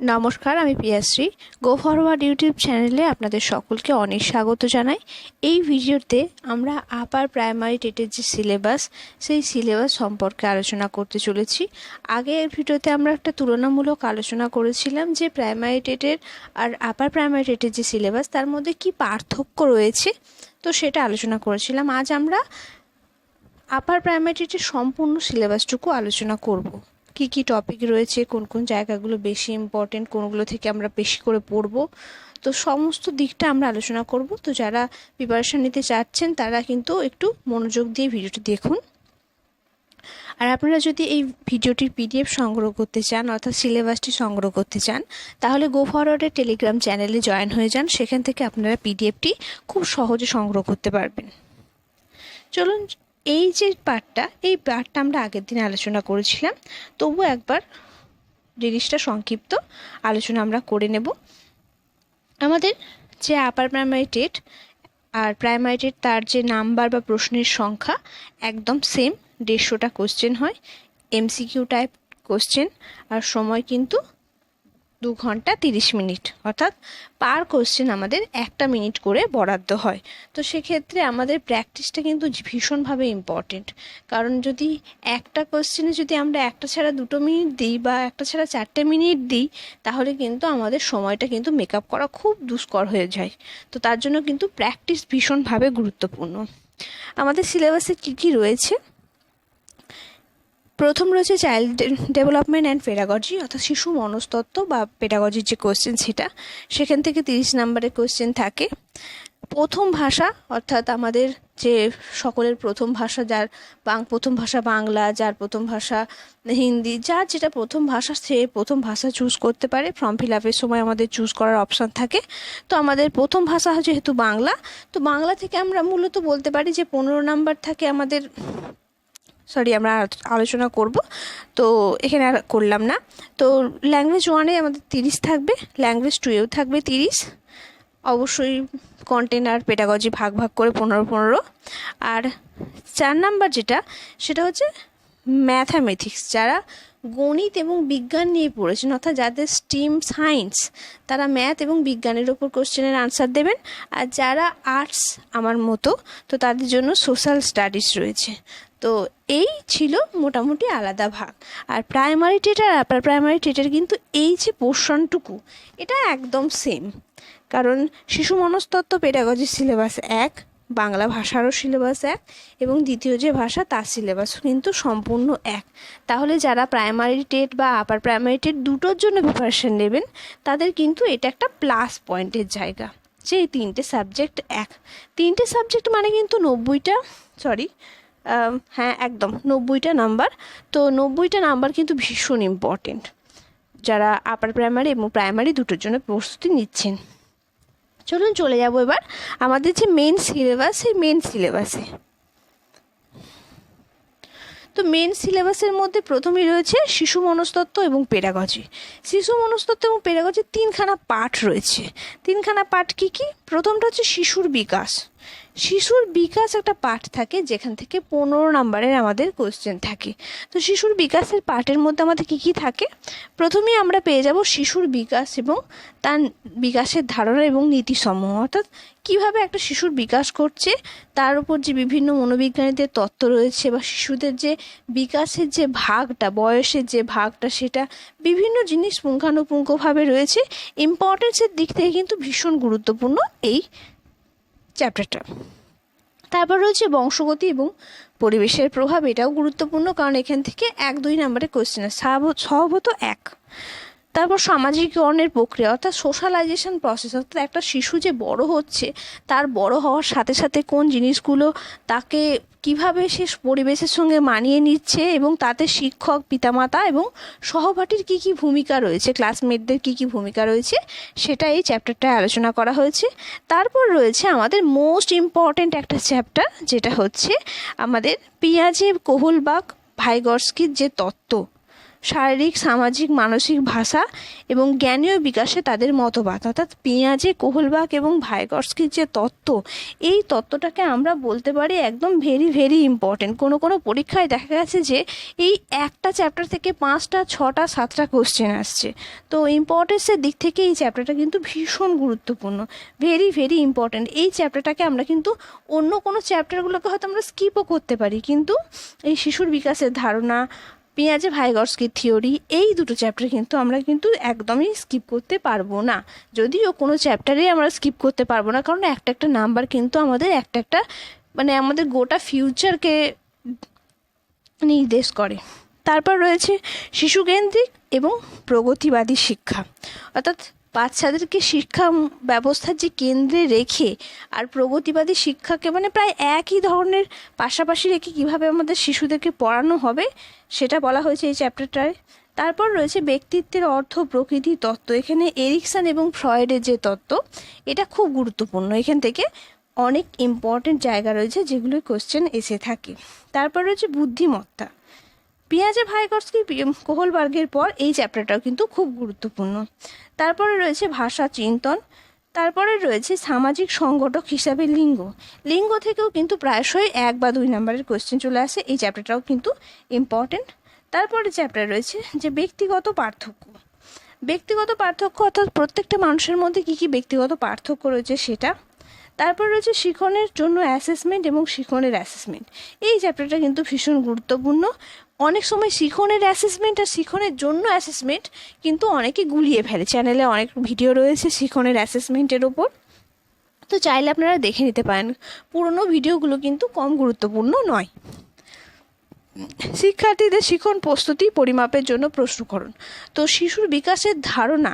নমস্কার, আমি পিয়াশ্রী go forward YouTube চ্যানেলে আপনাদের সকলকে অনেক স্বাগত জানাই। এই ভিডিওতে আমরা আপার প্রাইমারি টেটের যে সিলেবাস সেই সিলেবাস সম্পর্কে আলোচনা করতে চলেছি। আগের ভিডিওতে আমরা একটা তুলনামূলক আলোচনা করেছিলাম যে প্রাইমারি টেটের আর আপার প্রাইমারি টেটের যে সিলেবাস তার মধ্যে কি পার্থক্য রয়েছে? তো সেটা আলোচনা করেছিলাম। আজ আমরা আপার প্রাইমারি টেটের সম্পূর্ণ সিলেবাসটুকু আলোচনা করব। কি কি টপিক রয়েছে, কোন কোন জায়গাগুলো বেশি ইম্পর্টেন্ট কোনগুলো থেকে আমরা বেশি করে পড়ব, তো সমস্ত দিকটা আমরা আলোচনা করব। তো যারা প্রিপারেশান নিতে চাচ্ছেন, তারা কিন্তু একটু মনোযোগ দিয়ে ভিডিওটি দেখুন। আর আপনারা যদি এই ভিডিওটির পিডিএফ সংগ্রহ করতে চান, অর্থাৎ সিলেবাসটি সংগ্রহ করতে চান, তাহলে গো ফরওয়ার্ডের টেলিগ্রাম চ্যানেলে জয়েন হয়ে যান। সেখান থেকে আপনারা পিডিএফটি খুব সহজে সংগ্রহ করতে পারবেন। চলুন এই যে পার্টটা এই পার্টটা আমরা আগের দিন আলোচনা করেছিলাম। তবু একবার জিনিসটা সংক্ষিপ্ত আলোচনা আমরা করে নেব। আমাদের যে আপার প্রাইমারি টেট আর প্রাইমারি টেট তার যে নাম্বার বা প্রশ্নের সংখ্যা, একদম সেম দেড়শোটা কোশ্চেন হয় এমসিকিউ টাইপ কোশ্চেন আর সময় কিন্তু দু ঘণ্টা তিরিশ মিনিট। অর্থাৎ পার কোশ্চেন আমাদের একটা মিনিট করে বরাদ্দ হয়। তো সেক্ষেত্রে আমাদের প্র্যাকটিসটা কিন্তু ভীষণভাবে ইম্পর্টেন্ট কারণ যদি একটা কোশ্চেনে যদি আমরা একটা ছাড়া দুটো মিনিট দিই বা একটা ছাড়া চারটে মিনিট দিই, তাহলে কিন্তু আমাদের সময়টা কিন্তু মেকআপ করা খুব দুষ্কর হয়ে যায়। তো তার জন্য কিন্তু প্র্যাকটিস ভীষণভাবে গুরুত্বপূর্ণ। আমাদের সিলেবাসে কী কী রয়েছে? প্রথম রয়েছে চাইল্ড ডেভেলপমেন্ট অ্যান্ড পেডাগজি, অর্থাৎ শিশু মনস্তত্ত্ব বা পেডাগজির যে কোশ্চেন সেটা, সেখান থেকে তিরিশ নাম্বারের কোশ্চেন থাকে। প্রথম ভাষা, অর্থাৎ আমাদের যে সকলের প্রথম ভাষা, যার বাং প্রথম ভাষা বাংলা, যার প্রথম ভাষা হিন্দি, যার যেটা প্রথম ভাষা সে প্রথম ভাষা চুজ করতে পারে। ফর্ম ফিল আপের সময় আমাদের চুজ করার অপশান থাকে। তো আমাদের প্রথম ভাষা যেহেতু বাংলা, তো বাংলা থেকে আমরা মূলত বলতে পারি যে পনেরো নাম্বার থাকে আমাদের সরি আমরা আলোচনা করব। তো এখানে আর করলাম না। তো ল্যাঙ্গুয়েজ ওয়ানে আমাদের তিরিশ থাকবে ল্যাঙ্গুয়েজ টুয়েও থাকবে তিরিশ। অবশ্যই কন্টেনার পেটাগজি ভাগ ভাগ করে পনেরো পনেরো। আর চার নাম্বার যেটা, সেটা হচ্ছে ম্যাথামেটিক্স যারা গণিত এবং বিজ্ঞান নিয়ে পড়েছেন, অর্থাৎ যাদের স্টিম সায়েন্স তারা ম্যাথ এবং বিজ্ঞানের ওপর কোশ্চেনের আনসার দেবেন। আর যারা আর্টস আমার মতো, তো তাদের জন্য সোশ্যাল স্টাডিজ রয়েছে। তো এই ছিল মোটামুটি আলাদা ভাগ। আর প্রাইমারি টেটার আপার প্রাইমারি টেটের কিন্তু এই যে পোর্শনটুকু এটা একদম সেম কারণ শিশু মনস্তত্ত্ব পেডাগজি সিলেবাস এক, বাংলা ভাষারও সিলেবাস এক, এবং দ্বিতীয় যে ভাষা তার সিলেবাসও কিন্তু সম্পূর্ণ এক। তাহলে যারা প্রাইমারি টেট বা আপার প্রাইমারি টেট দুটোর জন্য প্রিপারেশন নেবেন, তাদের কিন্তু এটা একটা প্লাস পয়েন্টের জায়গা। যে তিনটে সাবজেক্ট এক। তিনটে সাবজেক্ট মানে কিন্তু নব্বইটা সরি হ্যাঁ একদম। নব্বইটা নাম্বার। তো নব্বইটা নাম্বার কিন্তু ভীষণ ইম্পর্টেন্ট যারা আপার প্রাইমারি এবং প্রাইমারি দুটোর জন্য প্রস্তুতি নিচ্ছেন। চলুন চলে যাব এবার আমাদের যে মেন সিলেবাস সেই মেন সিলেবাসে তো মেন সিলেবাসের মধ্যে প্রথমেই রয়েছে শিশু মনস্তত্ত্ব এবং পেডাগজি শিশু মনস্তত্ত্ব এবং পেডাগজির তিনখানা পাঠ রয়েছে। তিনখানা পাঠ কী কী? প্রথমটা হচ্ছে শিশুর বিকাশ। শিশুর বিকাশ একটা পাঠ থাকে, যেখান থেকে পনেরো নাম্বারের আমাদের কোয়েশ্চেন থাকে। তো শিশুর বিকাশের পাঠের মধ্যে আমাদের কী কী থাকে? প্রথমেই আমরা পেয়ে যাব শিশুর বিকাশ এবং তার বিকাশের ধারণা এবং নীতিসমূহ। অর্থাৎ কীভাবে একটা শিশুর বিকাশ করছে তার উপর যে বিভিন্ন মনোবিজ্ঞানীদের তত্ত্ব রয়েছে বা শিশুদের যে বিকাশের যে ভাগটা, বয়সের যে ভাগটা, সেটা বিভিন্ন জিনিস পুঙ্খানুপুঙ্খভাবে রয়েছে। ইম্পর্টেন্সের দিক থেকে কিন্তু ভীষণ গুরুত্বপূর্ণ এই চ্যাপ্টারটা তারপর রয়েছে বংশগতি এবং পরিবেশের প্রভাব, এটাও গুরুত্বপূর্ণ, কারণ এখান থেকে এক দুই নম্বরের কোয়েশ্চেন সহবত এক। তারপর সামাজিকরণের প্রক্রিয়া, অর্থাৎ সোশ্যালাইজেশন প্রসেস অর্থাৎ একটা শিশু যে বড় হচ্ছে, তার বড় হওয়ার সাথে সাথে কোন জিনিসগুলো তাকে কীভাবে সে পরিবেশের সঙ্গে মানিয়ে নিচ্ছে এবং তাতে শিক্ষক, পিতামাতা এবং সহপাঠীর কী কী ভূমিকা রয়েছে ক্লাসমেটদের কী কী ভূমিকা রয়েছে, সেটা এই চ্যাপ্টারটায় আলোচনা করা হয়েছে। তারপর রয়েছে আমাদের মোস্ট ইম্পর্ট্যান্ট একটা চ্যাপ্টার যেটা হচ্ছে আমাদের পিঁয়াজে কোহলবাগ ভাইগর্স্কির যে তত্ত্ব। শারীরিক, সামাজিক, মানসিক ভাষা এবং জ্ঞানীয় বিকাশে তাদের মতবাদ। অর্থাৎ পেঁয়াজে, কোহলবাগ এবং ভাইগর্স্কির যে তত্ত্ব, এই তত্ত্বটাকে আমরা বলতে পারি একদম ভেরি ভেরি ইম্পর্টেন্ট কোনো কোনো পরীক্ষায় দেখা গেছে যে এই একটা চ্যাপ্টার থেকে পাঁচটা, ছটা, সাতটা কোশ্চেন আসছে। তো ইম্পর্টেন্সের দিক থেকে এই চ্যাপ্টারটা কিন্তু ভীষণ গুরুত্বপূর্ণ। ভেরি ভেরি ইম্পর্টেন্ট এই চ্যাপ্টারটাকে আমরা কিন্তু অন্য কোনো চ্যাপ্টারগুলোকে হয়তো আমরা স্কিপও করতে পারি। কিন্তু এই শিশুর বিকাশের ধারণা পেঁয়াজে ভাইগর্সকির থিওরি, এই দুটো চ্যাপ্টার কিন্তু আমরা কিন্তু একদমই স্কিপ করতে পারব না। যদিও কোনো চ্যাপ্টারে আমরা স্কিপ করতে পারব না, কারণ একটা একটা নাম্বার কিন্তু আমাদের একটা একটা মানে আমাদের গোটা ফিউচারকে নির্দেশ করে। তারপর রয়েছে শিশুকেন্দ্রিক এবং প্রগতিবাদী শিক্ষা। অর্থাৎ বাচ্চাদেরকে শিক্ষা ব্যবস্থার যে কেন্দ্রে রেখে আর প্রগতিবাদী শিক্ষাকে মানে প্রায় একই ধরনের পাশাপাশি রেখে কীভাবে আমাদের শিশুদেরকে পড়ানো হবে, সেটা বলা হয়েছে এই চ্যাপ্টারটায়। তারপর রয়েছে ব্যক্তিত্বের অর্থ প্রকৃতি তত্ত্ব। এখানে এরিকসন এবং ফ্রয়েডের যে তত্ত্ব, এটা খুব গুরুত্বপূর্ণ। এখান থেকে অনেক ইম্পর্টেন্ট জায়গা রয়েছে যেগুলো কোশ্চেন এসে থাকে। তারপর রয়েছে বুদ্ধিমত্তা। পিঁয়াজে ভাইগর্সকি কোহলবার্গের পর এই চ্যাপ্টারটাও কিন্তু খুব গুরুত্বপূর্ণ। তারপরে রয়েছে ভাষা চিন্তন, তারপরে রয়েছে সামাজিক সংগঠক হিসাবে লিঙ্গ। লিঙ্গ থেকেও কিন্তু প্রায়শই এক বা দুই নম্বরের কোয়েশ্চেন চলে আসে, এই চ্যাপ্টারটাও কিন্তু ইম্পর্টেন্ট তারপরে চ্যাপ্টার রয়েছে যে ব্যক্তিগত পার্থক্য। ব্যক্তিগত পার্থক্য অর্থাৎ প্রত্যেকটা মানুষের মধ্যে কী কী ব্যক্তিগত পার্থক্য রয়েছে সেটা। তারপর রয়েছে শিখনের জন্য অ্যাসেসমেন্ট এবং শিখনের অ্যাসেসমেন্ট এই চ্যাপ্টারটা কিন্তু ভীষণ গুরুত্বপূর্ণ। অনেক সময় শিখনের অ্যাসেসমেন্ট আর শিখনের জন্য অ্যাসেসমেন্ট কিন্তু অনেকে গুলিয়ে ফেলে। চ্যানেলে অনেক ভিডিও রয়েছে শিখনের অ্যাসেসমেন্টের ওপর। তো চাইলে আপনারা দেখে নিতে পারেন। পুরনো ভিডিওগুলো কিন্তু কম গুরুত্বপূর্ণ নয়। শিক্ষার্থীদের শিখন প্রস্তুতি পরিমাপের জন্য প্রশ্নকরণ। তো শিশুর বিকাশের ধারণা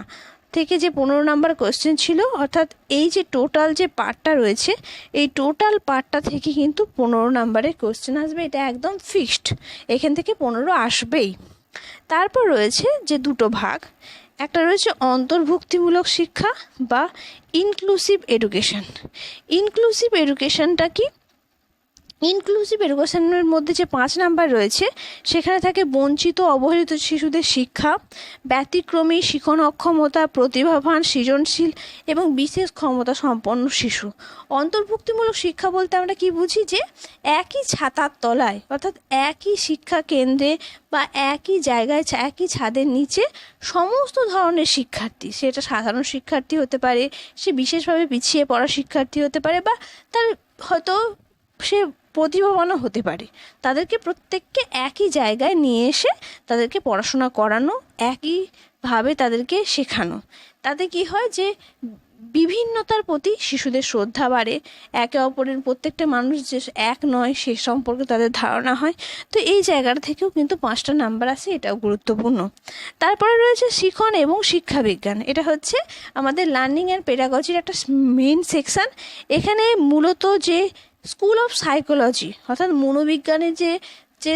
থেকে যে পনেরো নাম্বার কোয়েশ্চেন ছিল, অর্থাৎ এই যে টোটাল যে পার্টটা রয়েছে, এই টোটাল পার্টটা থেকে কিন্তু পনেরো নাম্বারের কোয়েশ্চেন আসবে। এটা একদম ফিক্সড এখান থেকে পনেরো আসবেই। তারপর রয়েছে যে দুটো ভাগ। একটা রয়েছে অন্তর্ভুক্তিমূলক শিক্ষা বা ইনক্লুসিভ এডুকেশন ইনক্লুসিভ এডুকেশনটা কি? ইনক্লুসিভ এডুকেশনের মধ্যে যে পাঁচ নাম্বার রয়েছে, সেখানে থাকে বঞ্চিত, অবহেলিত শিশুদের শিক্ষা, ব্যতিক্রমী শিখন অক্ষমতা প্রতিভাবান, সৃজনশীল এবং বিশেষ ক্ষমতা সম্পন্ন শিশু। অন্তর্ভুক্তিমূলক শিক্ষা বলতে আমরা কি বুঝি? যে একই ছাতার তলায়, অর্থাৎ একই শিক্ষা কেন্দ্রে বা একই জায়গায়, একই ছাদের নিচে সমস্ত ধরনের শিক্ষার্থী সেটা সাধারণ শিক্ষার্থী হতে পারে, সে বিশেষভাবে পিছিয়ে পড়া শিক্ষার্থী হতে পারে বা তার হয়তো সে প্রতিভাবানও হতে পারে। তাদেরকে প্রত্যেককে একই জায়গায় নিয়ে এসে তাদেরকে পড়াশোনা করানো একইভাবে তাদেরকে শেখানো। তাতে কি হয় যে, বিভিন্নতার প্রতি শিশুদের শ্রদ্ধা বাড়ে, একে অপরের প্রত্যেকটা মানুষ যে এক নয় সে সম্পর্কে তাদের ধারণা হয়। তো এই জায়গাটা থেকেও কিন্তু পাঁচটা নাম্বার আছে, এটাও গুরুত্বপূর্ণ। তারপরে রয়েছে শিখন এবং শিক্ষাবিজ্ঞান। এটা হচ্ছে আমাদের লার্নিং অ্যান্ড পেডাগজির একটা মেন সেকশান এখানে মূলত যে স্কুল অফ সাইকোলজি অর্থাৎ মনোবিজ্ঞানের যে যে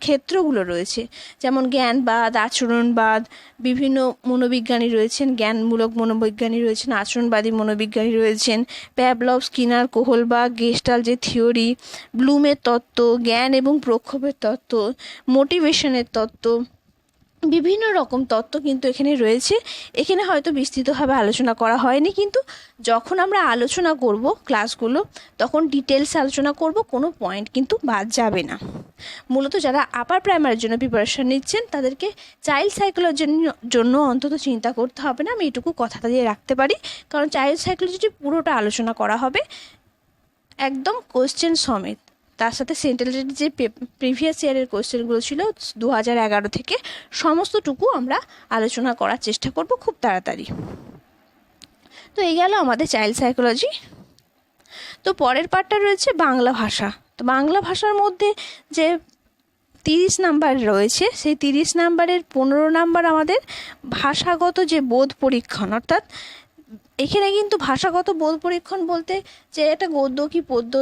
ক্ষেত্রগুলো রয়েছে, যেমন জ্ঞানবাদ, আচরণবাদ, বিভিন্ন মনোবিজ্ঞানী রয়েছেন, জ্ঞানমূলক মনোবিজ্ঞানী রয়েছেন, আচরণবাদী মনোবিজ্ঞানী রয়েছেন প্যাবলভ স্কিনার কোহলবাগ গেস্টাল যে থিওরি ব্লুমের তত্ত্ব, জ্ঞান এবং প্রক্ষোভের তত্ত্ব মোটিভেশনের তত্ত্ব বিভিন্ন রকম তত্ত্ব কিন্তু এখানে রয়েছে। এখানে হয়তো বিস্তৃতভাবে আলোচনা করা হয়নি, কিন্তু যখন আমরা আলোচনা করব ক্লাসগুলো, তখন ডিটেলস আলোচনা করব, কোনো পয়েন্ট কিন্তু বাদ যাবে না। মূলত যারা আপার প্রাইমারির জন্য প্রিপারেশন নিচ্ছেন, তাদেরকে চাইল্ড সাইকোলজির জন্য অন্তত চিন্তা করতে হবে না। আমি এটুকু কথাটা দিয়ে রাখতে পারি। কারণ চাইল্ড সাইকোলজি পুরোটা আলোচনা করা হবে একদম কোশ্চেন সমেত। তার সাথে সেন্ট্রালের যে প্রিভিয়াস ইয়ারের কোয়েশ্চেনগুলো ছিল দু হাজার এগারো থেকে সমস্তটুকু আমরা আলোচনা করার চেষ্টা করব খুব তাড়াতাড়ি। তো এই গেল আমাদের চাইল্ড সাইকোলজি তো পরের পার্টটা রয়েছে বাংলা ভাষা। তো বাংলা ভাষার মধ্যে যে তিরিশ নাম্বার রয়েছে, সেই তিরিশ নাম্বারের পনেরো নাম্বার আমাদের ভাষাগত যে বোধ পরীক্ষণ, অর্থাৎ এখানে কিন্তু ভাষাগত বোধ পরীক্ষণ বলতে যে একটা গদ্য কি পদ্য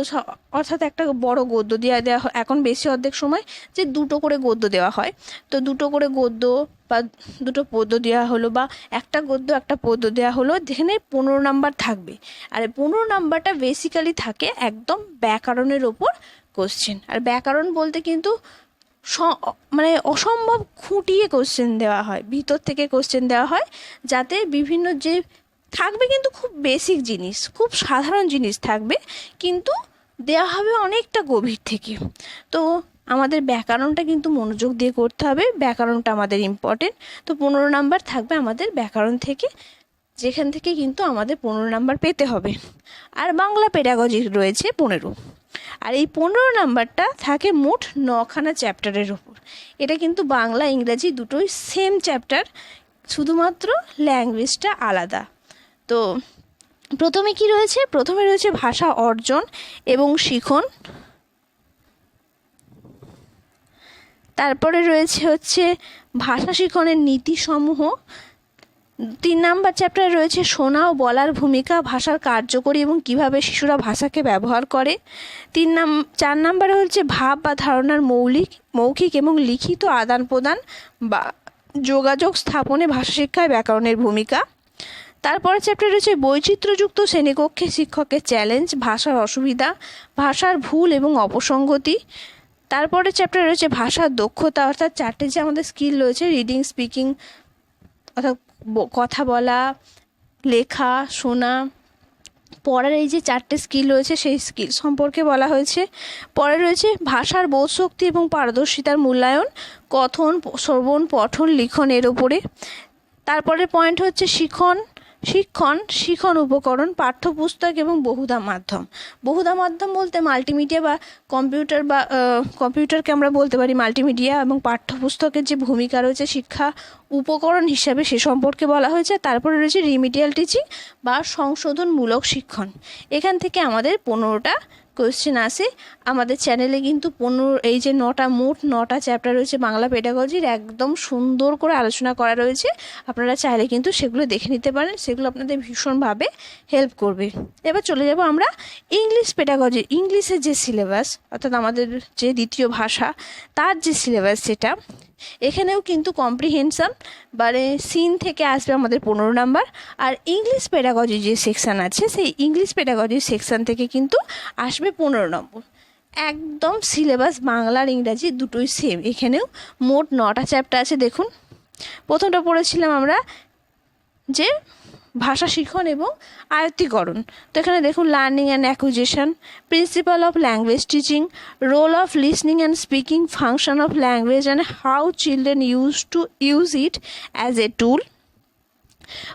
অর্থাৎ একটা বড় গদ্য দেওয়া দেওয়া হয় এখন বেশি অর্ধেক সময় যে দুটো করে গদ্য দেওয়া হয়। তো দুটো করে গদ্য বা দুটো পদ্য দেওয়া হলো বা একটা গদ্য, একটা পদ্য দেওয়া হলো, যেখানে পনেরো নাম্বার থাকবে। আর পনেরো নাম্বারটা বেসিক্যালি থাকে একদম ব্যাকরণের ওপর কোশ্চেন আর ব্যাকরণ বলতে কিন্তু মানে অসম্ভব খুঁটিয়ে কোশ্চেন দেওয়া হয়, ভিতর থেকে কোশ্চেন দেওয়া হয়, যাতে বিভিন্ন যে থাকবে কিন্তু খুব বেসিক জিনিস, খুব সাধারণ জিনিস থাকবে, কিন্তু দেওয়া হবে অনেকটা গভীর থেকে। তো আমাদের ব্যাকরণটা কিন্তু মনোযোগ দিয়ে করতে হবে, ব্যাকরণটা আমাদের ইম্পর্টেন্ট তো পনেরো নাম্বার থাকবে আমাদের ব্যাকরণ থেকে, যেখান থেকে কিন্তু আমাদের পনেরো নাম্বার পেতে হবে। আর বাংলা পেডাগজি রয়েছে পনেরো। আর এই পনেরো নাম্বারটা থাকে মোট নখানা চ্যাপ্টারের ওপর। এটা কিন্তু বাংলা, ইংরাজি দুটোই সেম চ্যাপ্টার শুধুমাত্র ল্যাঙ্গুয়েজটা আলাদা। তো প্রথমে কি রয়েছে? প্রথমে রয়েছে ভাষা অর্জন এবং শিখন। তারপরে রয়েছে হচ্ছে ভাষা শিখনের নীতিসমূহ। তিন নাম্বার চ্যাপ্টারে রয়েছে শোনা ও বলার ভূমিকা, ভাষার কার্যকরী এবং কীভাবে শিশুরা ভাষাকে ব্যবহার করে। তিন নাম, চার নাম্বারে হচ্ছে ভাব বা ধারণার মৌলিক, মৌখিক এবং লিখিত আদান প্রদান বা যোগাযোগ স্থাপনে ভাষা শিক্ষায় ব্যাকরণের ভূমিকা। তারপরে চ্যাপ্টার রয়েছে বৈচিত্র্যযুক্ত শ্রেণীকক্ষে শিক্ষকের চ্যালেঞ্জ ভাষার অসুবিধা, ভাষার ভুল এবং অপসঙ্গতি। তারপরে চ্যাপ্টার রয়েছে ভাষার দক্ষতা, অর্থাৎ চারটে যে আমাদের স্কিল রয়েছে রিডিং স্পিকিং অর্থাৎ কথা বলা, লেখা, শোনা। পড়ার এই যে চারটে স্কিল রয়েছে, সেই স্কিল সম্পর্কে বলা হয়েছে। পরে রয়েছে ভাষার বোধশক্তি এবং পারদর্শিতার মূল্যায়ন, কথন, শ্রবণ, পঠন, লিখন এর ওপরে তারপরের পয়েন্ট হচ্ছে শিখন। শিক্ষণ, শিখন উপকরণ, পাঠ্যপুস্তক এবং বহুধা মাধ্যম। বহুধা মাধ্যম বলতে মাল্টিমিডিয়া বা কম্পিউটার বা কম্পিউটারকে আমরা বলতে পারি মাল্টিমিডিয়া এবং পাঠ্যপুস্তকের যে ভূমিকা রয়েছে শিক্ষা উপকরণ হিসাবে সে সম্পর্কে বলা হয়েছে। তারপরে রয়েছে রিমিডিয়াল টিচিং বা সংশোধনমূলক শিক্ষণ। এখান থেকে আমাদের পনেরোটা কোয়েশ্চেন আসে। আমাদের চ্যানেলে কিন্তু পনেরো, এই যে নটা, মোট নটা চ্যাপ্টার রয়েছে বাংলা পেডাগজির একদম সুন্দর করে আলোচনা করা রয়েছে। আপনারা চাইলে কিন্তু সেগুলো দেখে নিতে পারেন, সেগুলো আপনাদের ভীষণভাবে হেল্প করবে। এবার চলে যাব আমরা ইংলিশ পেডাগজি ইংলিশের যে সিলেবাস অর্থাৎ আমাদের যে দ্বিতীয় ভাষা, তার যে সিলেবাস সেটা। এখানেও কিন্তু কম্প্রিহেনশন মানে সিন থেকে আসবে আমাদের পনেরো নাম্বার। আর ইংলিশ পেডাগজি যে সেকশান আছে, সেই ইংলিশ পেডাগজি সেকশান থেকে কিন্তু আসবে পনেরো নম্বর। একদম সিলেবাস বাংলা আর ইংরাজি দুটোই সেম এখানেও মোট নটা চ্যাপ্টার আছে, দেখুন। প্রথমটা পড়েছিলাম আমরা যে ভাষা শিখন এবং আয়ত্তিকরণ। তো এখানে দেখুন learning and acquisition principle of language teaching role of listening and speaking function of language and how children use to use it as a tool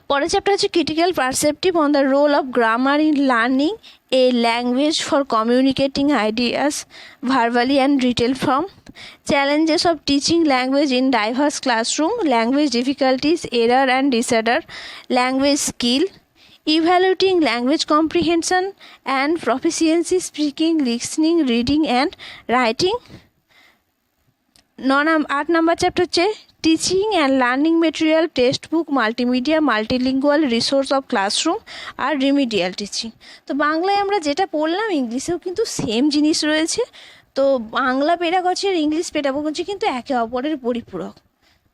পরের চ্যাপ্টার হচ্ছে critical perceptive on the role of grammar in learning a language for communicating ideas verbally and written form challenges of teaching language in diverse classroom language difficulties error and disorder language skill evaluating language comprehension and proficiency, speaking, listening, reading and writing. আট number chapter হচ্ছে teaching and learning material text book multimedia multilingual resource of classroom R remedial teaching তো বাংলায় আমরা যেটা পড়লাম, ইংলিশেও কিন্তু same জিনিস রয়েছে। তো বাংলা পেডাগজি আর ইংলিশ পেডাগজি কিন্তু একে অপরের পরিপূরক।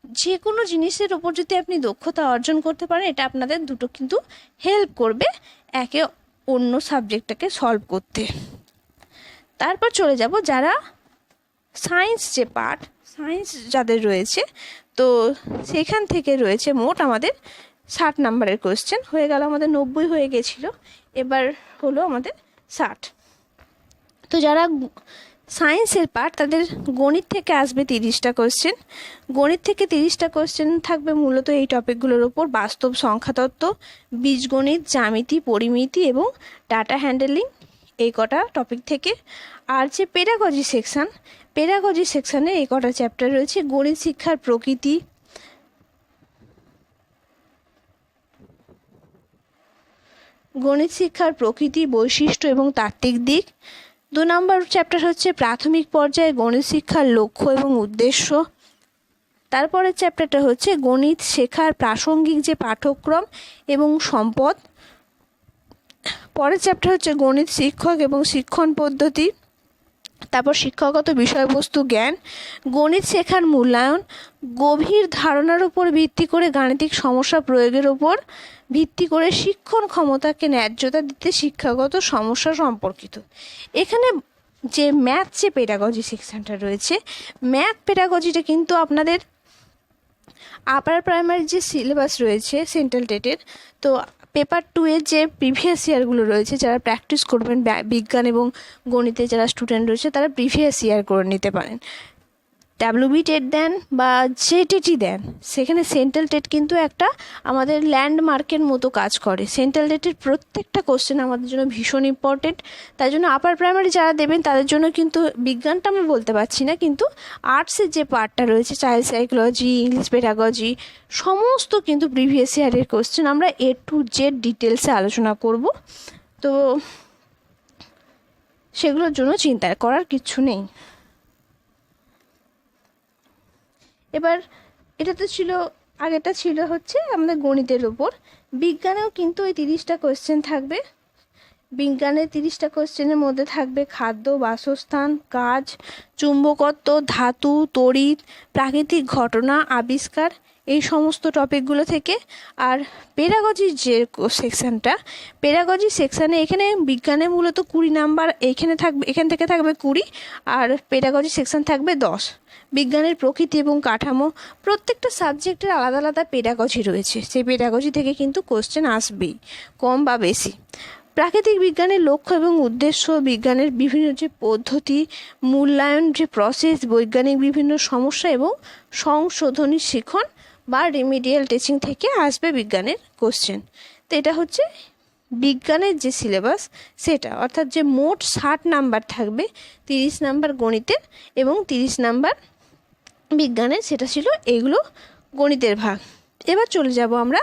যে কোনো জিনিসের ওপর যদি আপনি দক্ষতা অর্জন করতে পারেন, এটা আপনাদের দুটো কিন্তু হেল্প করবে একে অন্য সাবজেক্টটাকে সলভ করতে। তারপর চলে যাব যারা সায়েন্স যে পার্ট, সায়েন্স যাদের রয়েছে, তো সেখান থেকে রয়েছে মোট আমাদের ষাট নাম্বারের কোয়েশ্চেন হয়ে গেল আমাদের নব্বই হয়ে গেছিল, এবার হলো আমাদের ষাট। তো যারা সায়েন্সের পার্ট, তাদের গণিত থেকে আসবে তিরিশটা কোশ্চেন গণিত থেকে তিরিশটা কোশ্চেন থাকবে মূলত এই টপিকগুলোর ওপর, বাস্তব সংখ্যাতত্ত্ব, বীজগণিত, জ্যামিতি, পরিমিতি এবং ডাটা হ্যান্ডেলিং এই কটা টপিক থেকে। আর যে পেডাগজি সেকশান পেডাগজি সেকশানে এই কটা চ্যাপ্টার রয়েছে, গণিত, শিক্ষার প্রকৃতি। গণিত, শিক্ষার প্রকৃতি, বৈশিষ্ট্য এবং তাত্ত্বিক দিক। দু নম্বর চ্যাপ্টার হচ্ছে প্রাথমিক পর্যায়ে গণিত, শিক্ষার লক্ষ্য এবং উদ্দেশ্য। তারপরের চ্যাপ্টারটা হচ্ছে গণিত, শেখার প্রাসঙ্গিক যে পাঠ্যক্রম এবং সম্পদ। পরের চ্যাপ্টার হচ্ছে গণিত শিক্ষক এবং শিক্ষণ পদ্ধতি, তারপর শিক্ষাগত বিষয়বস্তু জ্ঞান, গণিত শেখার মূল্যায়ন, গভীর ধারণার উপর ভিত্তি করে গাণিতিক সমস্যা প্রয়োগের উপর ভিত্তি করে শিক্ষণ ক্ষমতাকে ন্যায্যতা দিতে শিক্ষাগত সমস্যা সম্পর্কিত। এখানে যে ম্যাথ যে পেডাগজি সেকশনটা রয়েছে ম্যাথ পেডাগজিটা কিন্তু আপনাদের আপার প্রাইমারি যে সিলেবাস রয়েছে সেন্ট্রাল টেটের তো পেপার টু এর যে প্রিভিয়াস ইয়ারগুলো রয়েছে, যারা প্র্যাকটিস করবেন বিজ্ঞান এবং গণিতে যারা স্টুডেন্ট রয়েছে, তারা প্রিভিয়াস ইয়ার করে নিতে পারেন। ডাব্লিউবি টেট দেন বা যে টেটই দেন, সেখানে সেন্ট্রাল টেট কিন্তু একটা আমাদের ল্যান্ডমার্কের মতো কাজ করে। সেন্ট্রাল টেটের প্রত্যেকটা কোশ্চেন আমাদের জন্য ভীষণ ইম্পর্টেন্ট তাই জন্য আপার প্রাইমারি যারা দেবেন, তাদের জন্য কিন্তু বিজ্ঞানটা আমি বলতে পারছি না, কিন্তু আর্টসের যে পার্টটা রয়েছে চাইল্ড সাইকোলজি ইংলিশ পেডাগজি সমস্ত কিন্তু প্রিভিয়াস ইয়ারের কোশ্চেন আমরা এ টু জেড ডিটেলসে আলোচনা করব। তো সেগুলোর জন্য চিন্তা করার কিচ্ছু নেই। এবার এটা তো ছিল আগেটা ছিল হচ্ছে আমাদের গণিতের ওপর বিজ্ঞানেও কিন্তু ওই তিরিশটা কোয়েশ্চেন থাকবে। বিজ্ঞানের তিরিশটা কোয়েশ্চেনের মধ্যে থাকবে খাদ্য, বাসস্থান, কাজ, চুম্বকত্ব, ধাতু, তড়িৎ, প্রাকৃতিক ঘটনা, আবিষ্কার, এই সমস্ত টপিকগুলো থেকে। আর পেরাগজির যে সেকশনটা, পেরাগজি সেকশানে এখানে বিজ্ঞানে মূলত কুড়ি নাম্বার এইখানে থাকবে, এখান থেকে থাকবে কুড়ি, আর পেরাগজি সেকশন থাকবে দশ। বিজ্ঞানের প্রকৃতি এবং কাঠামো, প্রত্যেকটা সাবজেক্টের আলাদা আলাদা পেডাগজি রয়েছে। সেই পেডাগজি থেকে কিন্তু কোশ্চেন আসবেই, কম বা বেশি। প্রাকৃতিক বিজ্ঞানের লক্ষ্য এবং উদ্দেশ্য বিজ্ঞানের বিভিন্ন যে পদ্ধতি, মূল্যায়ন, যে প্রসেস বৈজ্ঞানিক বিভিন্ন সমস্যা এবং সংশোধনী শিখন বা রিমিডিয়াল টিচিং থেকে আসবে বিজ্ঞানের কোশ্চেন তো এটা হচ্ছে বিজ্ঞানের যে সিলেবাস সেটা। অর্থাৎ যে মোট ষাট নাম্বার থাকবে, তিরিশ নাম্বার গণিতের এবং তিরিশ নাম্বার বিজ্ঞানের, সেটা ছিল এইগুলো গণিতের ভাগ। এবার চলে যাব আমরা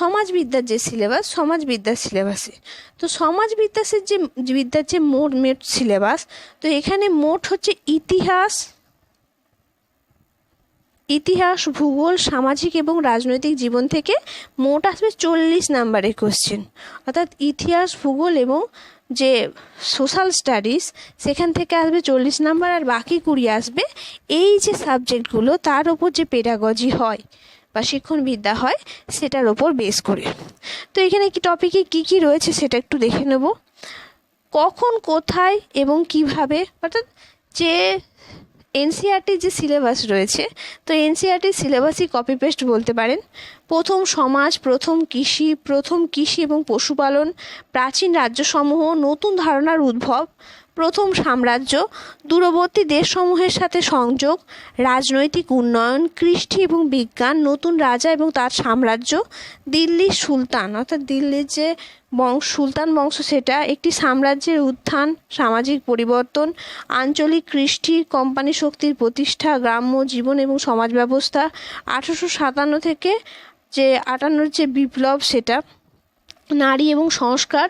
সমাজবিদ্যার যে সিলেবাস, সমাজবিদ্যার সিলেবাসে। তো সমাজবিদ্যাসের যে বিদ্যার যে মোট মোট সিলেবাস, তো এখানে মোট হচ্ছে ইতিহাস ইতিহাস, ভূগোল, সামাজিক এবং রাজনৈতিক জীবন থেকে মোট আসবে চল্লিশ নাম্বারের কোশ্চেন অর্থাৎ ইতিহাস, ভূগোল এবং যে সোশ্যাল স্টাডিজ সেখান থেকে আসবে চল্লিশ নাম্বার আর বাকি কুড়ি আসবে এই যে সাবজেক্টগুলো তার ওপর যে পেডাগজি হয়। বা শিক্ষণবিদ্যা হয়, সেটার ওপর বেস করে। তো এখানে কি টপিকে কি কি রয়েছে সেটা একটু দেখে নেব। কখন, কোথায় এবং কীভাবে, অর্থাৎ যে এনসিআরটির যে সিলেবাস রয়েছে, তো এনসিআরটির সিলেবাসই কপি পেস্ট বলতে পারেন। প্রথম সমাজ, প্রথম কৃষি প্রথম কৃষি এবং পশুপালন, প্রাচীন রাজ্যসমূহ, নতুন ধারণার উদ্ভব প্রথম সাম্রাজ্য দূরবর্তী দেশসমূহের সাথে সংযোগ, রাজনৈতিক উন্নয়ন, কৃষ্টি এবং বিজ্ঞান, নতুন রাজা এবং তার সাম্রাজ্য, দিল্লির সুলতান। অর্থাৎ দিল্লির যে বংশ, সুলতান বংশ, সেটা একটি সাম্রাজ্যের উত্থান, সামাজিক পরিবর্তন, আঞ্চলিক কৃষ্টি, কোম্পানি শক্তির প্রতিষ্ঠা, গ্রাম্য জীবন এবং সমাজ ব্যবস্থা, আঠারোশো সাতান্ন থেকে যে আটান্নর যে বিপ্লব, সেটা নারী এবং সংস্কার,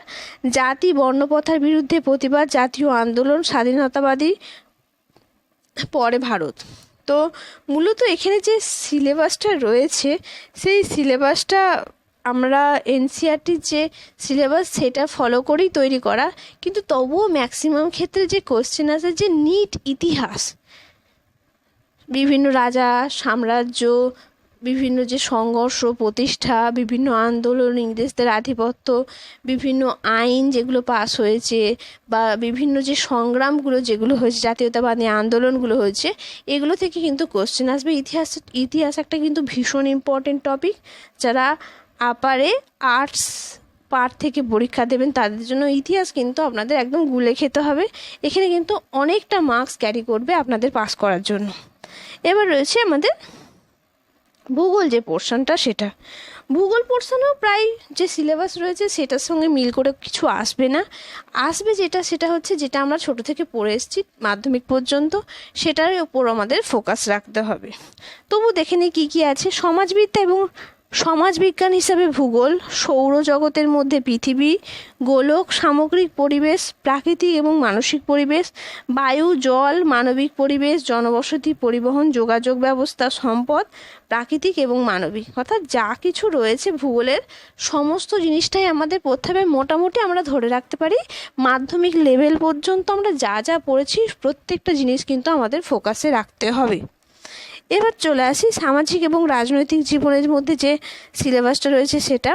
জাতি বর্ণপ্রথার বিরুদ্ধে প্রতিবাদ, জাতীয় আন্দোলন, স্বাধীনতাবাদী, পরে ভারত। তো মূলত এখানে যে সিলেবাসটা রয়েছে, সেই সিলেবাসটা আমরা এনসিআরটির যে সিলেবাস, সেটা ফলো করেই তৈরি করা। কিন্তু তবুও ম্যাক্সিমাম ক্ষেত্রে যে কোশ্চেন আছে, যে নিট ইতিহাস। বিভিন্ন রাজা, সাম্রাজ্য বিভিন্ন যে সংঘর্ষ, প্রতিষ্ঠা, বিভিন্ন আন্দোলন, ইংরেজদের আধিপত্য, বিভিন্ন আইন যেগুলো পাস হয়েছে বা বিভিন্ন যে সংগ্রামগুলো যেগুলো হয়েছে, জাতীয়তাবাদী আন্দোলনগুলো হয়েছে, এগুলো থেকে কিন্তু কোশ্চেন আসবে। ইতিহাস ইতিহাস একটা কিন্তু ভীষণ ইম্পর্টেন্ট টপিক যারা আপারে আর্টস পার্ট থেকে পরীক্ষা দেবেন, তাদের জন্য ইতিহাস কিন্তু আপনাদের একদম গুলে খেতে হবে। এখানে কিন্তু অনেকটা মার্কস ক্যারি করবে আপনাদের পাস করার জন্য। এবার রয়েছে আমাদের ভূগোল যে পোর্শনটা সেটা। ভূগোল পোর্শনেও প্রায় যে সিলেবাস রয়েছে সেটার সঙ্গে মিল করে কিছু আসবে না। আসবে যেটা, সেটা হচ্ছে যেটা আমরা ছোট থেকে পড়ে এসেছি, মাধ্যমিক পর্যন্ত, সেটার ওপর আমাদের ফোকাস রাখতে হবে। তবু দেখে নিই কী কী আছে। সমাজবিদ্যা এবং সমাজবিজ্ঞান হিসাবে ভূগোল, সৌরজগতের মধ্যে পৃথিবী, গোলক, সামগ্রিক পরিবেশ প্রাকৃতিক এবং মানসিক পরিবেশ, বায়ু, জল, মানবিক পরিবেশ, জনবসতি পরিবহন, যোগাযোগ ব্যবস্থা, সম্পদ, প্রাকৃতিক এবং মানবিক। অর্থাৎ যা কিছু রয়েছে ভূগোলের, সমস্ত জিনিসটাই আমাদের হবে মোটামুটি আমরা ধরে রাখতে পারি। মাধ্যমিক লেভেল পর্যন্ত আমরা যা যা পড়েছি, প্রত্যেকটা জিনিস কিন্তু আমাদের ফোকাসে রাখতে হবে। এবার চলে আসি সামাজিক এবং রাজনৈতিক জীবনের মধ্যে যে সিলেবাসটা রয়েছে সেটা।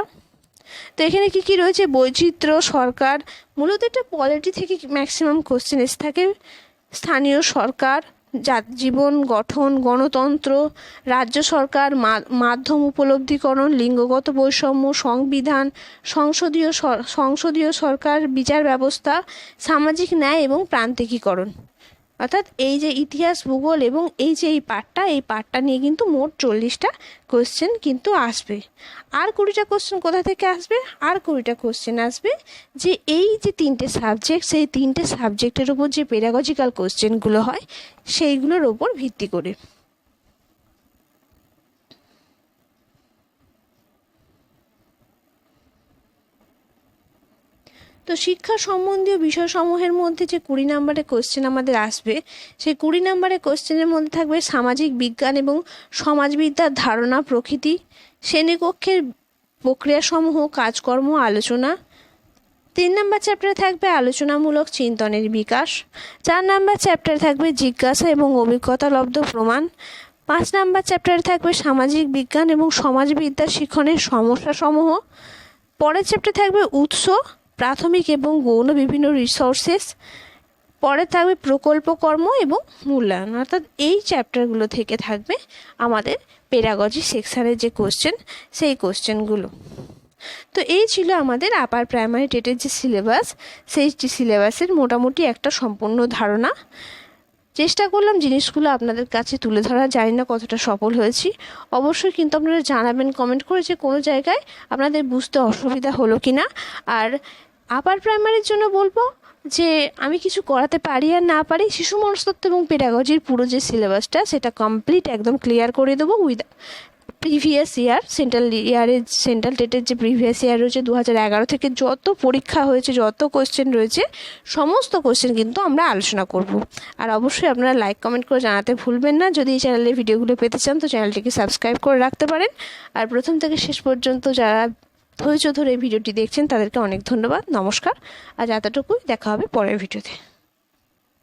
তো এখানে কি কি রয়েছে? বৈচিত্র্য, সরকার, মূলত এটা পলিটি থেকে ম্যাক্সিমাম কোশ্চেন এসে থাকে। স্থানীয় সরকার, জাত জীবন, গঠন, গণতন্ত্র, রাজ্য সরকার মাধ্যম উপলব্ধিকরণ, লিঙ্গগত বৈষম্য, সংবিধান, সংসদীয় সংসদীয় সরকার, বিচার ব্যবস্থা, সামাজিক ন্যায় এবং প্রান্তিকীকরণ। অর্থাৎ এই যে ইতিহাস, ভূগোল এবং এই যে এই পার্টটা এই পার্টটা নিয়ে কিন্তু মোট চল্লিশটা কোশ্চেন কিন্তু আসবে। আর কুড়িটা কোশ্চেন কোথা থেকে আসবে? আর কুড়িটা কোশ্চেন আসবে যে এই যে তিনটে সাবজেক্ট সেই তিনটে সাবজেক্টের উপর যে পেডাগজিক্যাল কোশ্চেনগুলো হয়, সেইগুলোর ওপর ভিত্তি করে। তো শিক্ষা সম্বন্ধীয় বিষয়সমূহের মধ্যে যে কুড়ি নম্বরের কোশ্চেন আমাদের আসবে, সেই কুড়ি নম্বরের কোশ্চেনের মধ্যে থাকবে সামাজিক বিজ্ঞান এবং সমাজবিদ্যার ধারণা, প্রকৃতি, শ্রেণীকক্ষের প্রক্রিয়াসমূহ, কাজকর্ম, আলোচনা। তিন নম্বর চ্যাপ্টারে থাকবে আলোচনামূলক চিন্তনের বিকাশ। চার নম্বর চ্যাপ্টারে থাকবে জিজ্ঞাসা এবং অভিজ্ঞতালব্ধ প্রমাণ। পাঁচ নম্বর চ্যাপ্টারে থাকবে সামাজিক বিজ্ঞান এবং সমাজবিদ্যা শিক্ষণের সমস্যাসমূহ। পরের চ্যাপ্টারে থাকবে উৎস। প্রাথমিক এবং গৌণ বিভিন্ন রিসোর্সেস পরে থাকবে প্রকল্প কর্ম এবং মূল্যায়ন। অর্থাৎ এই চ্যাপ্টারগুলো থেকে থাকবে আমাদের পেরাগজি সেকশানের যে কোশ্চেন সেই কোশ্চেনগুলো তো এই ছিল আমাদের আপার প্রাইমারি টেটের যে সিলেবাস সেই সিলেবাসের মোটামুটি একটা সম্পূর্ণ ধারণা। চেষ্টা করলাম জিনিসগুলো আপনাদের কাছে তুলে ধরা। জানি না কতটা সফল হয়েছি। অবশ্যই কিন্তু আপনারা জানাবেন কমেন্ট করে যে কোনো জায়গায় আপনাদের বুঝতে অসুবিধা হলো কি না আর আপার প্রাইমারির জন্য বলব যে, আমি কিছু করাতে পারি আর না পারি, শিশু মনস্তত্ব এবং পেডাগজির পুরো যে সিলেবাসটা সেটা কমপ্লিট একদম ক্লিয়ার করে দেবো উইথ প্রিভিয়াস ইয়ার সেন্ট্রাল ইয়ারের সেন্ট্রাল টেটের যে প্রিভিয়াস ইয়ার রয়েছে দু হাজার এগারো থেকে যত পরীক্ষা হয়েছে, যত কোয়েশ্চেন রয়েছে, সমস্ত কোয়েশ্চেন কিন্তু আমরা আলোচনা করব। আর অবশ্যই আপনারা লাইক কমেন্ট করে জানাতে ভুলবেন না। যদি এই চ্যানেলের ভিডিওগুলো পেতে চান, তো চ্যানেলটিকে সাবস্ক্রাইব করে রাখতে পারেন। আর প্রথম থেকে শেষ পর্যন্ত যারা ধৈর্য ধরে এই ভিডিওটি দেখছেন, তাদেরকে অনেক ধন্যবাদ। নমস্কার। আজ এতটুকুই। দেখা হবে পরের ভিডিওতে